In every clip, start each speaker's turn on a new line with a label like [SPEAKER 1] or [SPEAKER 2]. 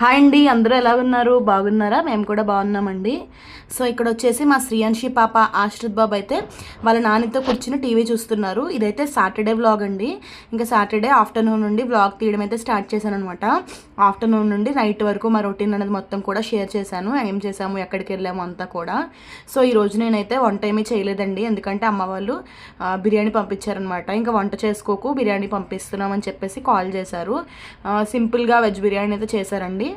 [SPEAKER 1] Hi అండి అందరూ ఎలా ఉన్నారు? బాగున్నారా? మేము కూడా బాగున్నామండి. సో ఇక్కడ వచ్చేసి మా శ్రీయాంశి పాప ఆశ్రిత్ బాబు అయితే వాళ్ళ నాన్నతో కూర్చుని టీవీ చూస్తున్నారు. ఇదైతే సాటర్డే వ్లాగ్ అండి. ఇంకా సాటర్డే ఆఫ్టర్నూన్ నుండి వ్లాగ్ తీయడం అయితే స్టార్ట్ చేశాను అనమాట ఆఫ్టర్నూన్ నుండి నైట్ వరకు మా రొటీన్ అనేది మొత్తం కూడా షేర్ చేశాను. ఏం చేసాము ఎక్కడికి వెళ్ళాము అంతా కూడా. సో ఈ రోజు నేనైతే వంట ఏమీ చేయలేదండి. ఎందుకంటే అమ్మ వాళ్ళు బిర్యానీ పంపించారనమాట ఇంకా వంట చేసుకోకు బిర్యానీ పంపిస్తున్నామని చెప్పేసి కాల్ చేశారు. సింపుల్గా వెజ్ బిర్యానీ అయితే చేశారండి.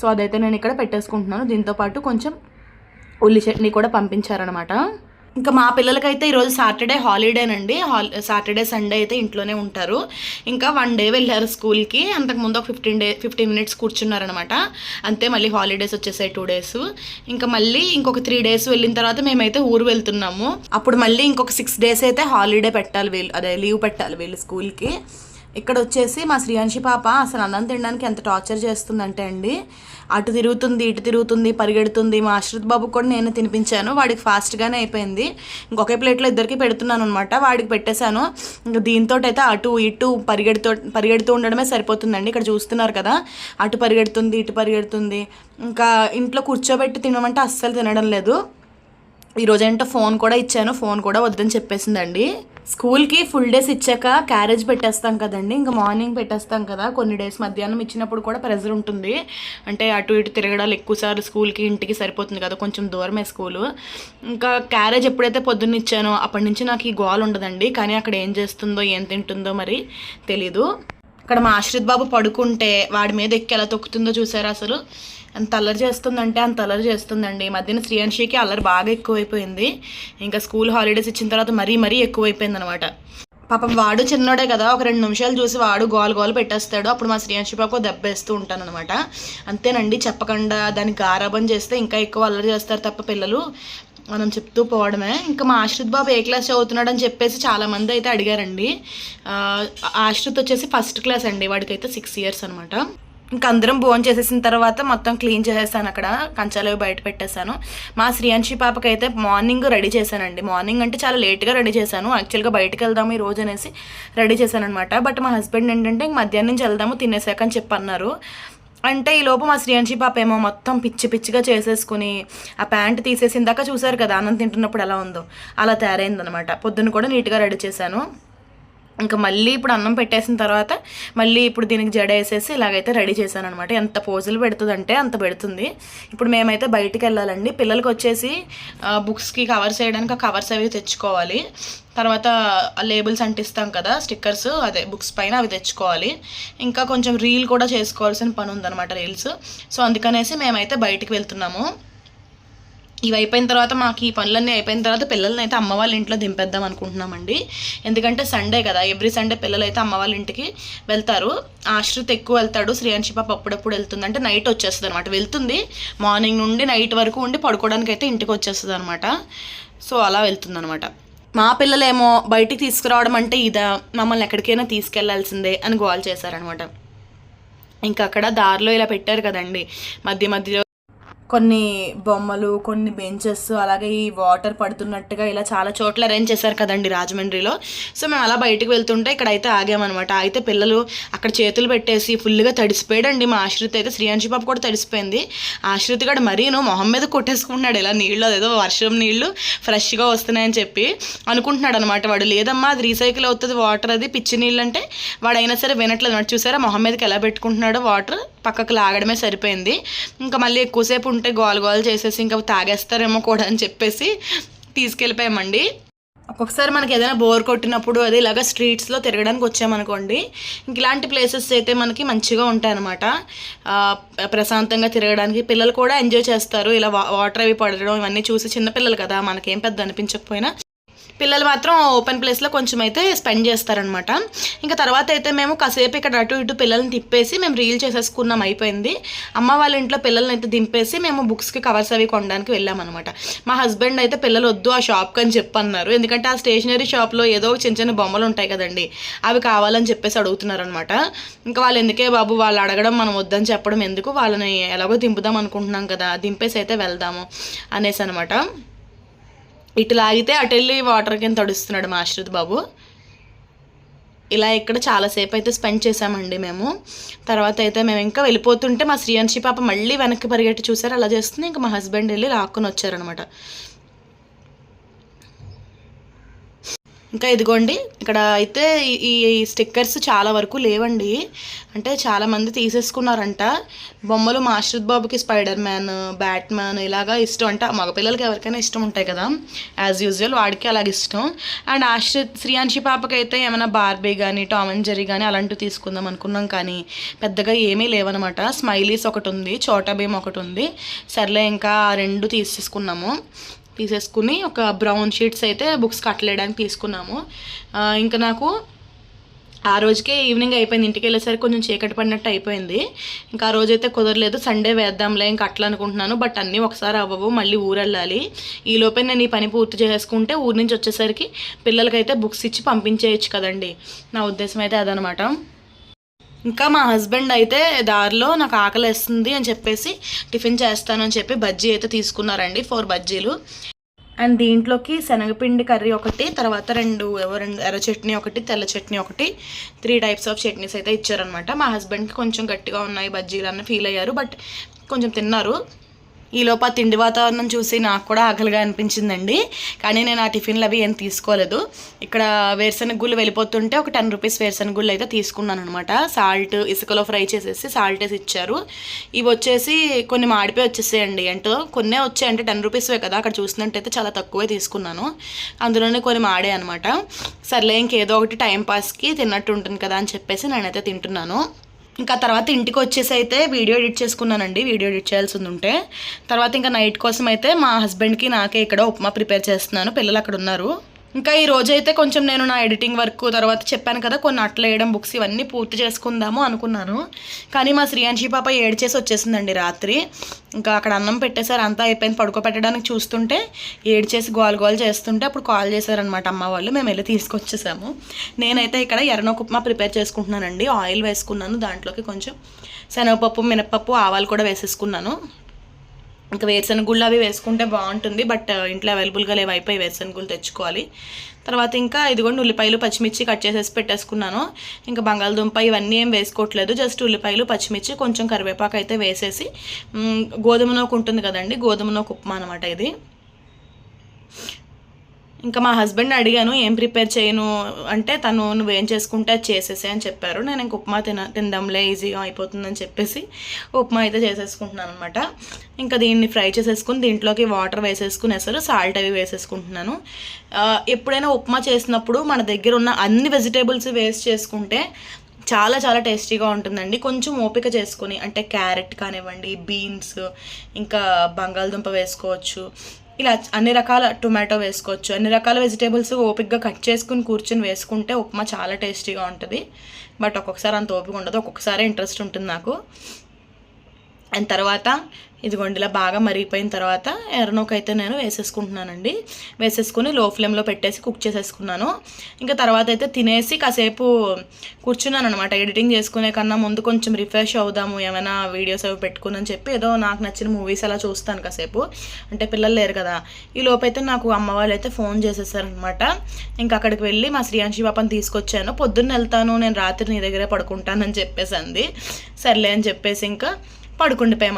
[SPEAKER 1] సో అదైతే నేను ఇక్కడ పెట్టేసుకుంటున్నాను. దీంతో పాటు కొంచెం ఉల్లి చట్నీ కూడా పంపించారనమాట ఇంకా మా పిల్లలకైతే ఈరోజు సాటర్డే హాలిడేనండి హాల్ సాటర్డే సండే అయితే ఇంట్లోనే ఉంటారు. ఇంకా వన్ డే వెళ్ళారు స్కూల్కి అంతకుముందు ఒక ఫిఫ్టీన్ డే ఫిఫ్టీన్ మినిట్స్ కూర్చున్నారనమాట అంతే మళ్ళీ హాలిడేస్ వచ్చేసాయి టూ డేస్ ఇంకా మళ్ళీ ఇంకొక త్రీ డేస్ వెళ్ళిన తర్వాత మేమైతే ఊరు వెళ్తున్నాము. అప్పుడు మళ్ళీ ఇంకొక సిక్స్ డేస్ అయితే హాలిడే పెట్టాలి వీళ్ళు అదే లీవ్ పెట్టాలి వీళ్ళు స్కూల్కి ఇక్కడ వచ్చేసి మా శ్రీయాంశి పాప అసలు అన్నం తినడానికి ఎంత టార్చర్ చేస్తుందంటే అండి అటు తిరుగుతుంది ఇటు తిరుగుతుంది పరిగెడుతుంది. మా అశ్రత్ బాబు కూడా నేను తినిపించాను. వాడికి ఫాస్ట్గానే అయిపోయింది. ఇంకొక ప్లేట్లో ఇద్దరికి పెడుతున్నాను అనమాట వాడికి పెట్టేశాను. ఇంకా దీంతో అయితే అటు ఇటు పరిగెడుతూ పరిగెడుతూ ఉండడమే సరిపోతుందండి. ఇక్కడ చూస్తున్నారు కదా అటు పరిగెడుతుంది ఇటు పరిగెడుతుంది. ఇంకా ఇంట్లో కూర్చోబెట్టి తినమంటే అస్సలు తినడం లేదు. ఈరోజు ఏంటో ఫోన్ కూడా ఇచ్చాను ఫోన్ కూడా వద్దని చెప్పేసిందండి. స్కూల్కి ఫుల్ డేస్ ఇచ్చాక క్యారేజ్ పెట్టేస్తాం కదండి ఇంకా మార్నింగ్ పెట్టేస్తాం కదా కొన్ని డేస్ మధ్యాహ్నం ఇచ్చినప్పుడు కూడా ప్రెజర్ ఉంటుంది. అంటే అటు ఇటు తిరగడాలు ఎక్కువసార్లు స్కూల్కి ఇంటికి సరిపోతుంది కదా కొంచెం దూరమే స్కూలు. ఇంకా క్యారేజ్ ఎప్పుడైతే పొద్దున్న ఇచ్చానో అప్పటి నుంచి నాకు ఈ గోల్ ఉండదండి. కానీ అక్కడ ఏం చేస్తుందో ఏం తింటుందో మరి తెలీదు. అక్కడ మా ఆశ్రిత్ బాబు పడుకుంటే వాడి మీద ఎక్కి ఎలా తొక్కుతుందో చూసారు అసలు? అంత అల్లరి చేస్తుందంటే అంత అల్లరి చేస్తుందండి. ఈ మధ్యన శ్రీయాంశికి అల్లరి బాగా ఎక్కువైపోయింది. ఇంకా స్కూల్ హాలిడేస్ ఇచ్చిన తర్వాత మరీ మరీ ఎక్కువైపోయింది అనమాట పాపం వాడు చిన్నోడే కదా ఒక రెండు నిమిషాలు చూసి వాడు గోలు గోలు పెట్టేస్తాడు. అప్పుడు మా శ్రీయాంశి పాప దెబ్బేస్తూ ఉంటాను అనమాట అంతేనండి చెప్పకుండా దానికి గారాబం చేస్తే ఇంకా ఎక్కువ అల్లరి చేస్తారు తప్ప పిల్లలు. మనం చెప్తూ పోవడమే. ఇంకా మా ఆశ్రిత్ బాబు ఏ క్లాస్ చదువుతున్నాడు అని చెప్పేసి చాలా మంది అయితే అడిగారండి. ఆశ్రిత్ వచ్చేసి ఫస్ట్ క్లాస్ అండి. వాడికైతే సిక్స్ ఇయర్స్ అనమాట ఇంకా అందరం భోజనం చేసేసిన తర్వాత మొత్తం క్లీన్ చేసేసాను అక్కడ. కంచాలు బయట పెట్టేశాను. మా శ్రీయాంశి పాపకైతే మార్నింగ్ రెడీ చేశానండి. మార్నింగ్ అంటే చాలా లేట్గా రెడీ చేశాను. యాక్చువల్గా బయటకు వెళ్దాము ఈ రోజు అనేసి రెడీ చేశాను అనమాట బట్ మా హస్బెండ్ ఏంటంటే ఇంక మధ్యాహ్నం నుంచి వెళ్దాము తినేసాక అని చెప్పన్నారు. అంటే ఈ లోపు మా శ్రీయాంశి పాప ఏమో మొత్తం పిచ్చి పిచ్చిగా చేసేసుకుని ఆ ప్యాంట్ తీసేసి ఇందాక చూసారు కదా అన్నం తింటున్నప్పుడు ఎలా ఉందో. అలా తయారైందనమాట పొద్దున్న కూడా నీట్గా రెడీ చేశాను. ఇంకా మళ్ళీ ఇప్పుడు అన్నం పెట్టేసిన తర్వాత మళ్ళీ ఇప్పుడు దీనికి జడ వేసేసి ఇలాగైతే రెడీ చేశాను అనమాట ఎంత పోజులు పెడుతుందంటే అంత పెడుతుంది. ఇప్పుడు మేమైతే బయటికి వెళ్ళాలండి. పిల్లలకి వచ్చేసి బుక్స్కి కవర్స్ వేయడానికి ఆ కవర్స్ అవి తెచ్చుకోవాలి. తర్వాత లేబుల్స్ అంటిస్తాం కదా స్టిక్కర్స్ అదే బుక్స్ పైన అవి తెచ్చుకోవాలి. ఇంకా కొంచెం రీల్ కూడా చేసుకోవాల్సిన పని ఉందన్నమాట రీల్స్. సో అందుకనేసి మేమైతే బయటికి వెళ్తున్నాము. ఇవి అయిపోయిన తర్వాత మాకు ఈ పనులన్నీ అయిపోయిన తర్వాత పిల్లల్ని అయితే అమ్మ వాళ్ళ ఇంట్లో దింపేద్దాం అనుకుంటున్నామండి. ఎందుకంటే సండే కదా ఎవ్రీ సండే పిల్లలు అయితే అమ్మ వాళ్ళ ఇంటికి వెళ్తారు. ఆశ్రిత్ ఎక్కువ వెళ్తాడు శ్రీయాంశి పాప అప్పుడప్పుడు వెళ్తుంది అంటే నైట్ వచ్చేస్తుంది అనమాట వెళ్తుంది మార్నింగ్ నుండి నైట్ వరకు ఉండి పడుకోవడానికి అయితే ఇంటికి వచ్చేస్తుంది అనమాట సో అలా వెళ్తుంది అనమాట మా పిల్లలేమో బయటికి తీసుకురావడం అంటే ఇదా మమ్మల్ని ఎక్కడికైనా తీసుకెళ్ళాల్సిందే అని గోల్ చేశారనమాట ఇంకా అక్కడ దారిలో ఇలా పెట్టారు కదండి. మధ్య మధ్యలో కొన్ని బొమ్మలు కొన్ని బెంచెస్ అలాగే ఈ వాటర్ పడుతున్నట్టుగా ఇలా చాలా చోట్ల అరేంజ్ చేశారు కదండి రాజమండ్రిలో. సో మేము అలా బయటకు వెళ్తుంటే ఇక్కడ అయితే ఆగామన్నమాట. అయితే పిల్లలు అక్కడ చేతులు పెట్టేసి ఫుల్గా తడిసిపోయాడండి. మా ఆశ్రిత్ అయితే శ్రీయాంశి పాప కూడా తడిసిపోయింది. ఆశ్రిత్ గడు మరీను మొహం మీద కొట్టేసుకుంటున్నాడు. ఇలా నీళ్ళు అదేదో వర్షం నీళ్ళు ఫ్రెష్గా వస్తున్నాయని చెప్పి అనుకుంటున్నాడు అనమాట వాడు. లేదమ్మా అది రీసైకిల్ అవుతుంది వాటర్ అది. పిచ్చి నీళ్ళు అంటే వాడు అయినా సరే వినట్లేదు. అన్నమాట చూసారా మొహం మీదకి ఎలా పెట్టుకుంటున్నాడో వాటర్ పక్కకు లాగడమే సరిపోయింది. ఇంకా మళ్ళీ ఎక్కువసేపు ఉంటే గోల గోల చేసేసి ఇంకా తాగేస్తారేమో కూడా అని చెప్పేసి తీసుకెళ్ళిపోయామండి. ఒక్కొక్కసారి మనకి ఏదైనా బోర్ కొట్టినప్పుడు అది ఇలాగ స్ట్రీట్స్లో తిరగడానికి వచ్చామనుకోండి ఇంక ఇలాంటి ప్లేసెస్ అయితే మనకి మంచిగా ఉంటాయన్నమాట. ప్రశాంతంగా తిరగడానికి పిల్లలు కూడా ఎంజాయ్ చేస్తారు. ఇలా వాటర్ అవి పడడం ఇవన్నీ చూసి చిన్నపిల్లలు కదా మనకేం పెద్ద అనిపించకపోయినా. పిల్లలు మాత్రం ఓపెన్ ప్లేస్లో కొంచెం అయితే స్పెండ్ చేస్తారనమాట ఇంకా తర్వాత అయితే మేము కాసేపు ఇక్కడ అటు ఇటు పిల్లల్ని తిప్పేసి మేము రీల్ చేసేసుకున్నాం అయిపోయింది. అమ్మ వాళ్ళ ఇంట్లో పిల్లల్ని అయితే దింపేసి మేము బుక్స్కి కవర్స్ అవి కొనడానికి వెళ్ళామన్నమాట. మా హస్బెండ్ అయితే పిల్లలు వద్దు ఆ షాప్కి అని చెప్పన్నారు. ఎందుకంటే ఆ స్టేషనరీ షాప్లో ఏదో ఒక చిన్న చిన్న బొమ్మలు ఉంటాయి కదండి అవి కావాలని చెప్పేసి అడుగుతున్నారనమాట ఇంకా వాళ్ళు ఎందుకే బాబు వాళ్ళు అడగడం మనం వద్దని చెప్పడం ఎందుకు? వాళ్ళని ఎలాగో దింపుదాం అనుకుంటున్నాం కదా దింపేసి అయితే వెళ్దాము అనేసి అనమాట ఇటు లాగితే అటు వెళ్ళి వాటర్ కింద తడుస్తున్నాడు మా ఆశ్రిత్ బాబు. ఇలా ఇక్కడ చాలాసేపు అయితే స్పెండ్ చేసామండి మేము. తర్వాత అయితే మేము ఇంకా వెళ్ళిపోతుంటే మా శ్రీయాంశి పాప మళ్ళీ వెనక్కి పరిగెట్టి చూసారు అలా చేస్తుంది. ఇంకా మా హస్బెండ్ వెళ్ళి లాక్కొని వచ్చారనమాట ఇంకా ఇదిగోండి. ఇక్కడ అయితే ఈ స్టిక్కర్స్ చాలా వరకు లేవండి. అంటే చాలామంది తీసేసుకున్నారంట. బొమ్మలు మాస్టర్ బాబుకి స్పైడర్ మ్యాన్ బ్యాట్ మ్యాన్ ఇలాగా ఇష్టం అంటే. మగపిల్లలకి ఎవరికైనా ఇష్టం ఉంటాయి కదా. యాజ్ యూజువల్ వాడికి అలాగ ఇష్టం. అండ్ ఆశ్రిత్ శ్రీయాంశి పాపకి అయితే ఏమైనా బార్బీ కానీ టామ్ అండ్ జెరీ కానీ అలాంటివి తీసుకుందాం అనుకున్నాం కానీ పెద్దగా ఏమీ లేవనమాట. స్మైలీస్ ఒకటి ఉంది చోటా భీమ్ ఒకటి ఉంది. సర్లే ఇంకా రెండు తీసేసుకున్నాము. తీసేసుకుని ఒక బ్రౌన్ షీట్స్ అయితే బుక్స్ కట్టలేయడానికి తీసుకున్నాము. ఇంకా నాకు ఆ రోజుకే ఈవినింగ్ అయిపోయింది. ఇంటికి వెళ్ళేసరికి కొంచెం చీకటి పడినట్టు అయిపోయింది. ఇంకా ఆ రోజైతే కుదరలేదు. సండే వేద్దాంలే ఇంకా అట్లా అనుకుంటున్నాను. బట్ అన్నీ ఒకసారి అవ్వవు. మళ్ళీ ఊరు వెళ్ళాలి ఈ లోపే నేను ఈ పని పూర్తి చేసుకుంటే ఊరి నుంచి వచ్చేసరికి పిల్లలకైతే బుక్స్ ఇచ్చి పంపించేయచ్చు కదండి. నా ఉద్దేశం అయితే అదనమాట. ఇంకా మా హస్బెండ్ అయితే దారిలో నాకు ఆకలి వేస్తుంది అని చెప్పేసి టిఫిన్ చేస్తాను అని చెప్పి బజ్జీ అయితే తీసుకున్నారండి. ఫోర్ బజ్జీలు. అండ్ దీంట్లోకి శనగపిండి కర్రీ ఒకటి తర్వాత రెండు రెండు ఎర్ర చట్నీ ఒకటి తెల్ల చట్నీ ఒకటి త్రీ టైప్స్ ఆఫ్ చట్నీస్ అయితే ఇచ్చారనమాట మా హస్బెండ్కి కొంచెం గట్టిగా ఉన్నాయి బజ్జీలు అన్న ఫీల్ అయ్యారు బట్ కొంచెం తిన్నారు. ఈలోపు ఆ తిండి వాతావరణం చూసి నాకు కూడా ఆకలిగా అనిపించిందండి. కానీ నేను ఆ టిఫిన్లు అవి ఏం తీసుకోలేదు. ఇక్కడ వేరుశనగ గుళ్ళు వెళ్ళిపోతుంటే ఒక టెన్ రూపీస్ వేరుశనగ గుళ్ళు అయితే తీసుకున్నాను అనమాట సాల్ట్ ఇసుకలో ఫ్రై చేసేసి సాల్ట్ వేసి ఇచ్చారు. ఇవి వచ్చేసి కొన్ని మాడిపోయి వచ్చేసేయండి ఏంటో కొన్నే వచ్చాయి అంటే టెన్ రూపీస్వే కదా అక్కడ చూసినట్టయితే చాలా తక్కువే తీసుకున్నాను. అందులోనే కొన్ని మాడే అనమాట సర్లే ఇంకేదో ఒకటి టైంపాస్కి తిన్నట్టు ఉంటుంది కదా అని చెప్పేసి నేనైతే తింటున్నాను. ఇంకా తర్వాత ఇంటికి వచ్చేసి అయితే వీడియో ఎడిట్ చేసుకున్నానండి. వీడియో ఎడిట్ చేయాల్సి ఉంటే తర్వాత ఇంకా నైట్ కోసం అయితే మా హస్బెండ్కి నాకే ఇక్కడ ఉప్మా ప్రిపేర్ చేస్తున్నాను. పిల్లలు అక్కడ ఉన్నారు. ఇంకా ఈ రోజైతే కొంచెం నేను నా ఎడిటింగ్ వర్క్ తర్వాత చెప్పాను కదా కొన్ని అట్ల వేయడం బుక్స్ ఇవన్నీ పూర్తి చేసుకుందాము అనుకున్నాను. కానీ మా శ్రీయాంశి పాప ఏడ్చేసి వచ్చేసిందండి రాత్రి. ఇంకా అక్కడ అన్నం పెట్టేశారు అంతా అయిపోయింది. పడుకోబెట్టడానికి చూస్తుంటే ఏడ్చేసి గోల్ గోల్ చేస్తుంటే అప్పుడు కాల్ చేశారనమాట అమ్మ వాళ్ళు. మేము వెళ్ళి తీసుకొచ్చేసాము. నేనైతే ఇక్కడ ఎర్రనొక ఉప్మా ప్రిపేర్ చేసుకుంటున్నానండి. ఆయిల్ వేసుకున్నాను దాంట్లోకి కొంచెం శనగపప్పు మినపప్పు ఆవాలు కూడా వేసేసుకున్నాను. ఇంకా వేరుశనగుళ్ళు అవి వేసుకుంటే బాగుంటుంది బట్ ఇంట్లో అవైలబుల్గా లేవు అయిపోయి వేరుశనగుళ్ళు తెచ్చుకోవాలి. తర్వాత ఇంకా ఇదిగోండి ఉల్లిపాయలు పచ్చిమిర్చి కట్ చేసేసి పెట్టేసుకున్నాను. ఇంకా బంగాళదుంప ఇవన్నీ ఏం వేసుకోవట్లేదు జస్ట్ ఉల్లిపాయలు పచ్చిమిర్చి కొంచెం కరివేపాకు అయితే వేసేసి గోధుమ నోకు ఉంటుంది కదండి గోధుమ నోకు ఉప్మా అనమాట ఇది. ఇంకా మా హస్బెండ్ అడిగాను ఏం ప్రిపేర్ చేయను? అంటే తను నువ్వేం చేసుకుంటే అది చేసేసే అని చెప్పారు. నేను ఇంక ఉప్మా తిన తిందాంలే ఈజీగా అయిపోతుందని చెప్పేసి ఉప్మా అయితే చేసేసుకుంటున్నాను అనమాట ఇంకా దీన్ని ఫ్రై చేసేసుకుని దీంట్లోకి వాటర్ వేసేసుకుని అసలు సాల్ట్ అవి వేసేసుకుంటున్నాను. ఎప్పుడైనా ఉప్మా చేసినప్పుడు మన దగ్గర ఉన్న అన్ని వెజిటేబుల్స్ వేస్ట్ చేసుకుంటే చాలా చాలా టేస్టీగా ఉంటుందండి. కొంచెం ఓపిక చేసుకొని అంటే క్యారెట్ కానివ్వండి బీన్స్ ఇంకా బంగాళదుంప వేసుకోవచ్చు ఇలా అన్ని రకాల టొమాటో వేసుకోవచ్చు. అన్ని రకాల వెజిటేబుల్స్ ఓపిక్గా కట్ చేసుకుని కూర్చొని వేసుకుంటే ఉప్మా చాలా టేస్టీగా ఉంటుంది. బట్ ఒక్కొక్కసారి అంత ఓపిక ఉండదు. ఒక్కొక్కసారి ఇంట్రెస్ట్ ఉంటుంది నాకు. అండ్ తర్వాత ఇదిగోండి ఇలా బాగా మరిగిపోయిన తర్వాత ఎర్రనూక అయితే నేను వేసేసుకుంటున్నానండి. వేసేసుకుని లో ఫ్లేమ్లో పెట్టేసి కుక్ చేసేసుకున్నాను. ఇంకా తర్వాత అయితే తినేసి కాసేపు కూర్చున్నాను అనమాట ఎడిటింగ్ చేసుకునే కన్నా ముందు కొంచెం రిఫ్రెష్ అవుదాము ఏమైనా వీడియోస్ అవి పెట్టుకుని చెప్పి ఏదో నాకు నచ్చిన మూవీస్ అలా చూస్తాను కాసేపు. అంటే పిల్లలు లేరు కదా. ఈ లోపైతే నాకు అమ్మ వాళ్ళు అయితే ఫోన్ చేసేసారనమాట ఇంకా అక్కడికి వెళ్ళి మా శ్రీయాంశి పాపని తీసుకొచ్చాను. పొద్దున్న వెళ్తాను నేను రాత్రి నీ దగ్గరే పడుకుంటానని చెప్పేసి అంది సర్లే అని చెప్పేసి ఇంకా పడుకుండిపోయాం